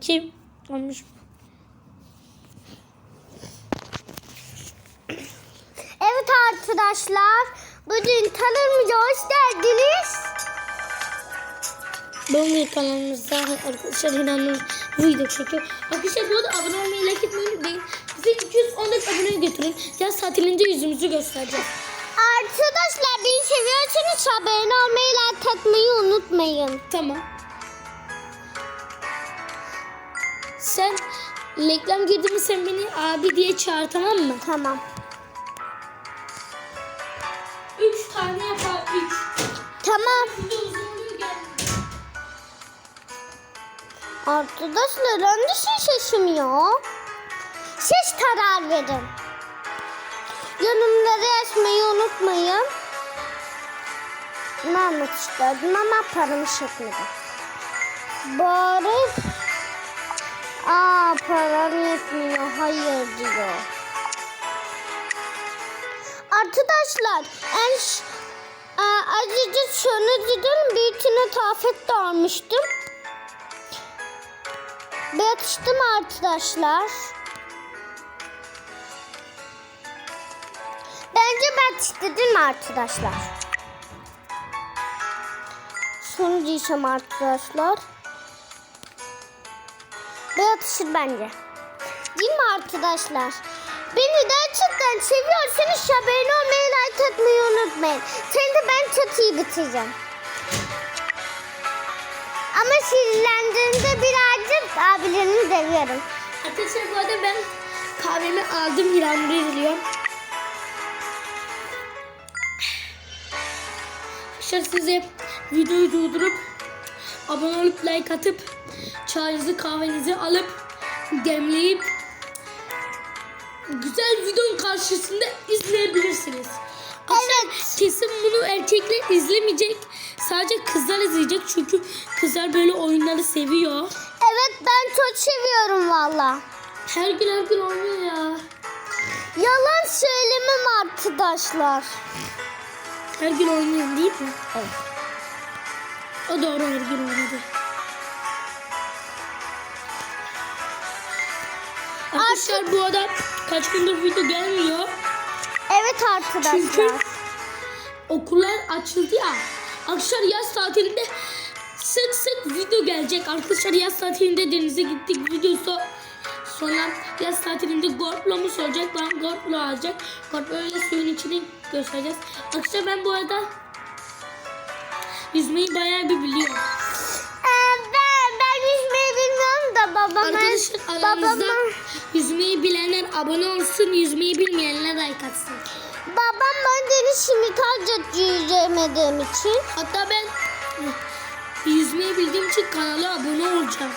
Kim olmuş? Evet arkadaşlar. Bugün kanalımıza hoş geldiniz. Bugün kanalımızda arkadaşlar inanın video çekiyor. Arkadaşlar bu arada abone olmayı, like etmeyi unutmayın. Bize 214 abone götürün. Yaz tatilinde yüzümüzü göstereceğiz. Arkadaşlar beni seviyorsanız abone olmayı, like atmayı unutmayın. Tamam. Sen reklam girdi mi sen beni abi diye çağır tamam mı? Tamam. 3 tane yapar 3. Tamam. Video uzunluğu gel. Arkadaşlar hangisi şaşmıyor? Siz karar verin. Yorumları yazmayı unutmayın. Ne anlat isterdim ama paramı çekmedi. Bari... Aa param yetmiyor. Hayır diyor. Arkadaşlar en Aa, azıcık şunu dedim bir tane tafet de almıştım. Yatıştım arkadaşlar. Bence ben istedim arkadaşlar. Şunu diyeceğim arkadaşlar. Yatışır bence. Değil mi arkadaşlar? Beni gerçekten seviyorsanız abone olmayı, like atmayı unutmayın. Seni de ben çok iyi bitireceğim. Ama sinirlendiğimde birazcık abilerini seviyorum. Arkadaşlar bu arada ben kahvemi aldım yağmur ediliyor. Arkadaşlar size videoyu durdurup abone olup like atıp çayınızı kahvenizi alıp demleyip güzel videonun karşısında izleyebilirsiniz. Evet. Kesin bunu erkekler izlemeyecek. Sadece kızlar izleyecek çünkü kızlar böyle oyunları seviyor. Evet ben çok seviyorum valla. Her gün her gün oynuyor ya. Yalan söylemem arkadaşlar. Her gün oynuyor değil mi? Evet. O doğru her gün oynadı. Arkadaşlar bu arada kaç gündür video gelmiyor. Evet Çünkü arkadaşlar. okullar açıldı ya. Arkadaşlar yaz tatilinde sık sık video gelecek. Arkadaşlar yaz tatilinde denize gittik videosu. Sonra yaz tatilinde GoPro'muz olacak. Ben GoPro alacak. GoPro'yla suyun içini göstereceğiz. Arkadaşlar ben bu arada yüzmeyi bayağı bir biliyorum. Babama. Arkadaşlar aranızda babama, yüzmeyi bilenler abone olsun, yüzmeyi bilmeyenler like atsın. babam ben deniz simikacı yüzemediğim için. Hatta ben yüzmeyi bildiğim için kanala abone olacağım.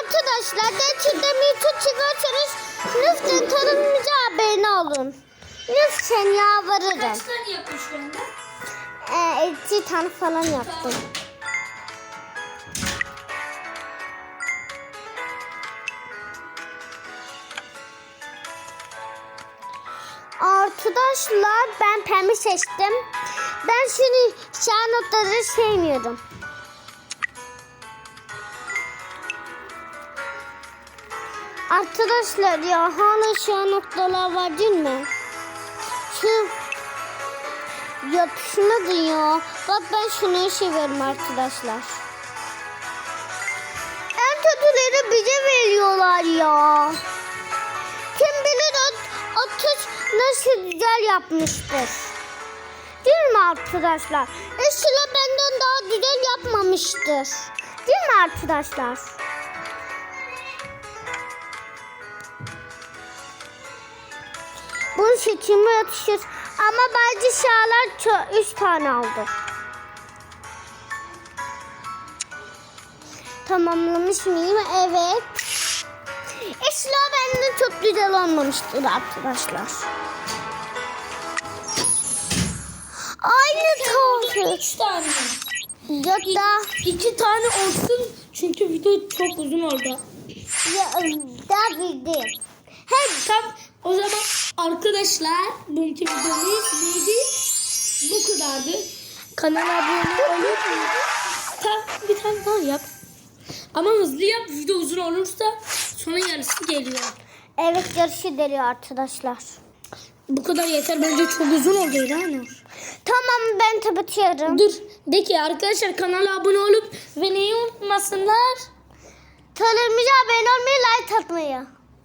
Arkadaşlar gerçekten YouTube çıkarsanız lütfen kanalımıza abone olun. Lütfen yalvarırım. bende? Tane falan yaptım. Arkadaşlar ben pembe seçtim. Ben şimdi siyah notları sevmiyorum. Arkadaşlar ya hala siyah noktalar var değil mi? Şu yapışmadı ya. Bak ben şunu seviyorum arkadaşlar. En kötüleri bize veriyorlar ya. Kim bilir o, o nasıl güzel yapmıştır. Değil mi arkadaşlar? E Sıla benden daha güzel yapmamıştır. Değil mi arkadaşlar? Bunun seçimi yatışır. Ama bazı şahlar çok, üç tane aldı. Tamamlamış mıyım? Evet. Esra benden çok güzel olmamıştır arkadaşlar. Aynı tuhafı. Üç tane. Yok da İki tane olsun çünkü video çok uzun oldu. ya, da bildim. Hem tam o zaman arkadaşlar bugünkü videomuz neydi? Bu kadardı. Kanala abone olup Tamam bir tane daha yap. Ama hızlı yap video uzun olursa sonra yarısı geliyor. Evet yarışı geliyor arkadaşlar. Bu kadar yeter bence çok uzun oldu İlhanur. Tamam ben kapatıyorum. Dur de ki arkadaşlar kanala abone olup ve neyi unutmasınlar? Kanalımıza abone olmayı, like.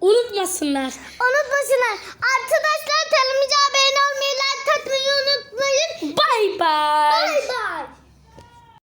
Unutmasınlar. Unutmasınlar. Arkadaşlar kanalımıza abone olmayı, like atmayı unutmayın. Bay bay. Bay bay.